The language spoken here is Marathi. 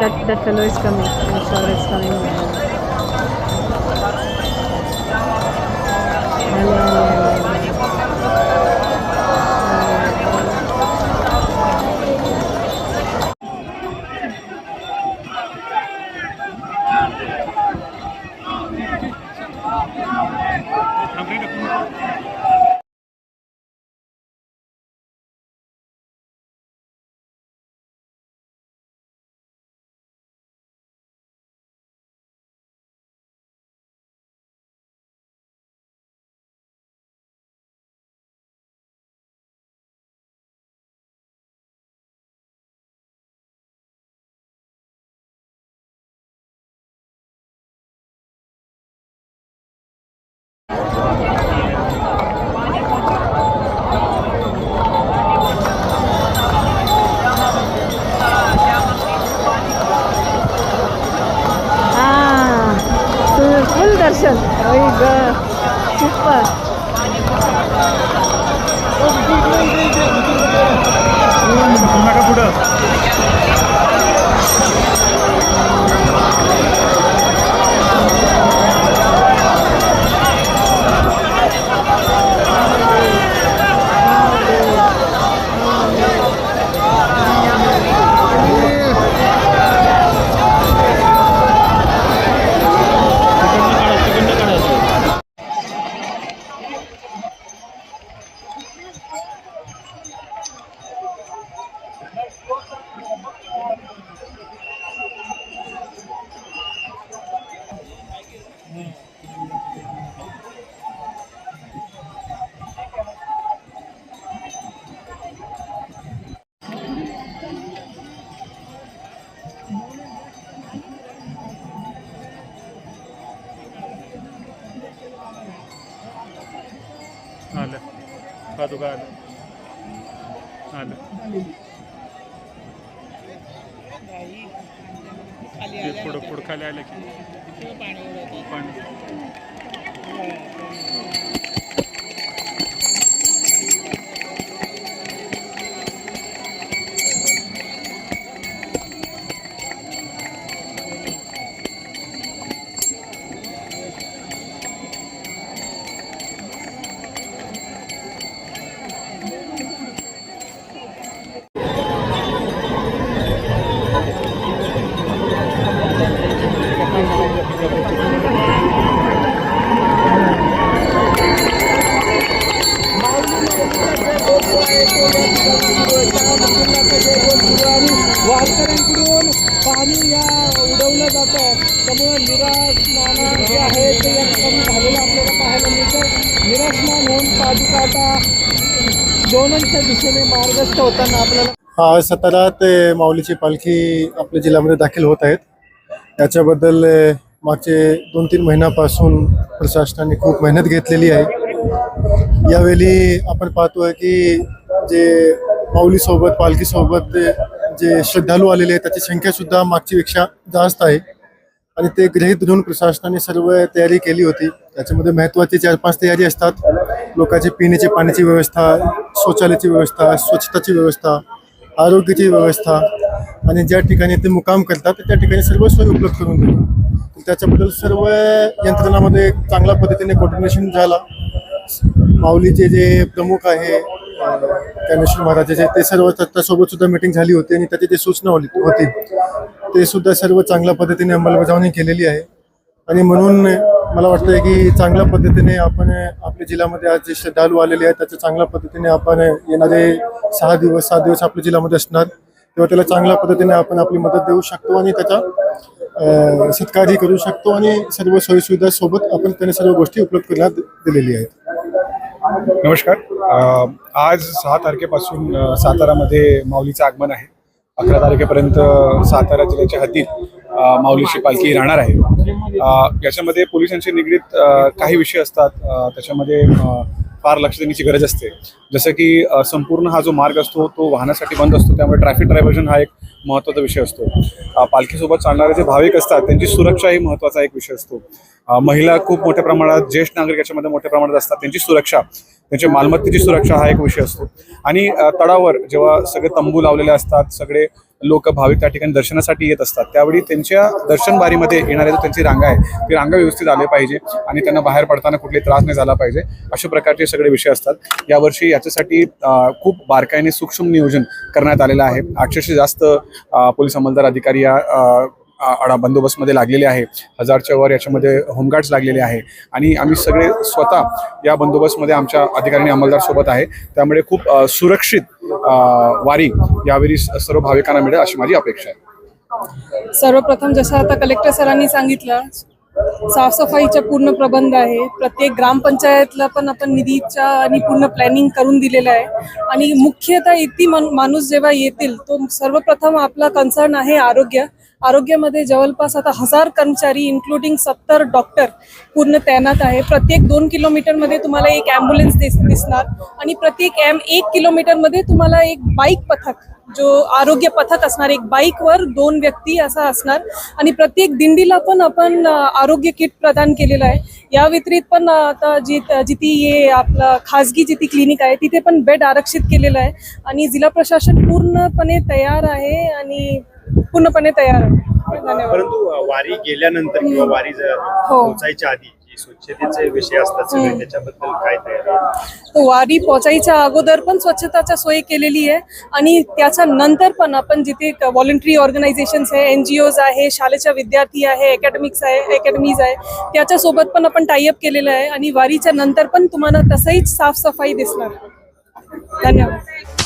that, that colors kami. Insurance kami. Ayan. 아, 그 Anderson. 어이구, 족발. 음, 엄마가 불어. आलं. पादुका आलं. आलं. ते पुढं पुढं खाली आलं की. दोनांच्या दिशेने मार्गस्थ होताना आपल्याला हा सतारा ते माऊलीची पालखी आपल्या जिल्ह्यामध्ये दाखल होत आहेत. त्याच्याबद्दल मागचे दोन तीन महिन्यापासून प्रशासनाने खूप मेहनत घेतलेली आहे. यावेळी आपण पाहतोय की जे माऊलीसोबत पालखीसोबत जे श्रद्धाळू आलेले आहेत त्याची संख्या सुद्धा मागची पेक्षा जास्त आहे. आणि ते गृहीत धरून प्रशासनाने सर्व तयारी केली होती. त्याच्यामध्ये महत्त्वाची चार पाच तयारी असतात. लोकांची पिण्याची पाण्याची व्यवस्था शौचालयाची व्यवस्था स्वच्छताची व्यवस्था आरोग्याची व्यवस्था आणि ज्या ठिकाणी ते मुकाम करतात त्या ठिकाणी सर्व सोयी उपलब्ध करून देतात. त्याच्याबद्दल सर्व यंत्रणामध्ये चांगल्या पद्धतीने कोऑर्डिनेशन झाला. माऊलीचे जे प्रमुख आहे ज्ञानेश्वर महाराजाचे ते सर्व त्यासोबत सुद्धा मिटिंग झाली होती आणि त्याची ते सूचना होती. ते सुद्धा सर्व चांगल्या पद्धतीने अंमलबजावणी केलेली आहे. आणि म्हणून मला वाटतं की चांगल्या पद्धतीने आपण आपल्या जिल्ह्यामध्ये आज जे श्रद्धाळू आलेले आहेत त्याच्या चांगल्या पद्धतीने आपण येणारे सहा दिवस सात दिवस आपल्या जिल्ह्यामध्ये असणार. तेव्हा त्याला चांगल्या पद्धतीने आपण आपली मदत देऊ शकतो आणि त्याचा सत्कारही करू शकतो आणि सर्व सोयीसुविधा सोबत आपण त्यांना सर्व गोष्टी उपलब्ध करण्यात दिलेली आहेत. नमस्कार. आज सहा तारखेपासून सातारामध्ये माऊलीचं आगमन आहे. अकरा तारखेपर्यंत सातारा जिल्ह्याच्या हद्दीत माऊलीची पालखी राहणार आहे. याच्यामध्ये पोलिसांशी निगडीत काही विषय असतात. त्याच्यामध्ये फार लक्ष देण्याची गरज असते. जसं की संपूर्ण हा जो मार्ग असतो तो वाहनासाठी बंद असतो. त्यामुळे ट्रॅफिक डायव्हर्जन हा एक महत्त्वाचा विषय असतो. पालखीसोबत चालणारे जे भाविक असतात त्यांची सुरक्षा ही महत्त्वाचा एक विषय असतो. महिला खूप मोठ्या प्रमाणात ज्येष्ठ नागरिक याच्यामध्ये मोठ्या प्रमाणात असतात त्यांची सुरक्षा त्यांच्या मालमत्तेची सुरक्षा हा एक विषय असतो. आणि तळावर जेव्हा सगळे तंबू लावलेले असतात सगळे लोक भाविक त्या ठिकाणी दर्शनासाठी येत असतात. त्यावेळी त्यांच्या दर्शनबारीमध्ये येणाऱ्या जो त्यांची रांगा आहे ती रांगा व्यवस्थित आले पाहिजे आणि त्यांना बाहेर पडताना कुठलाही त्रास नाही झाला पाहिजे. अशा प्रकारचे सगळे विषय असतात. यावर्षी याच्यासाठी खूप बारकाईने सूक्ष्म नियोजन करण्यात आलेलं आहे. आठशेशे जास्त पोलीस अंमलदार अधिकारी या आडा बंदोबस्तमध्ये लागलेले आहे. हजारच्या वर याच्यामध्ये होमगार्ड्स लागलेले आहे. आणि आम्ही सगळे स्वतः या बंदोबस्तमध्ये आमच्या अधिकाऱ्यांनी अंमलदार सोबत आहे. त्यामुळे खूप सुरक्षित वारी यावेळी सर्व भाविकांना मिळेल अशी माझी अपेक्षा आहे. सर्वप्रथम जसं आता कलेक्टर सरांनी सांगितलं साफसफाईचा पूर्ण प्रबंध आहे. प्रत्येक ग्रामपंचायतला पण आपण निधीच्या आणि पूर्ण प्लॅनिंग करून दिलेलं आहे. आणि मुख्यतः इथे माणूस जेव्हा येतील तो सर्वप्रथम आपला कन्सर्न आहे आरोग्य. आरोग्यामध्ये जवळपास आता हजार कर्मचारी इन्क्लुडिंग सत्तर डॉक्टर पूर्ण तैनात आहे. प्रत्येक दोन किलोमीटरमध्ये तुम्हाला एक ॲम्ब्युलन्स दिस दिसणार. आणि प्रत्येक ॲम एक किलोमीटरमध्ये तुम्हाला एक बाईक पथक जो आरोग्य पथक असणार एक बाईकवर दोन व्यक्ती असा असणार. आणि प्रत्येक दिंडीला पण आपण आरोग्य किट प्रदान केलेलं आहे. या व्यतिरिक्त पण आता जी जिथे ये आपलं खाजगी जिथे क्लिनिक आहे तिथे पण बेड आरक्षित केलेलं आहे. आणि जिल्हा प्रशासन पूर्णपणे तयार आहे आणि पूर्णपणे तयार आहे धन्यवाद परंतु वारी गेल्यानंतर किंवा वारी जर हो. पोहोचायच्या आधी जे स्वच्छतेचे विषय असतात सगळे हम्म. त्याच्याबद्दल काय तयारी आहे? तो वारी पोचायच्या अगोदर पण स्वच्छताचा सोय केलेली आहे आणि त्याच्या नंतर पण आपण जिथे व्हॉलंटरी ऑर्गनायझेशन्स आहे एन जी ओज आहे शाळेच्या विद्यार्थी आहे अकॅडमिक्स आहे अकॅडमीज आहे त्याच्यासोबत पण आपण टाईअप केलेलं आहे आणि वारीच्या नंतर पण तुम्हाला तसंही साफसफाई दिसणार धन्यवाद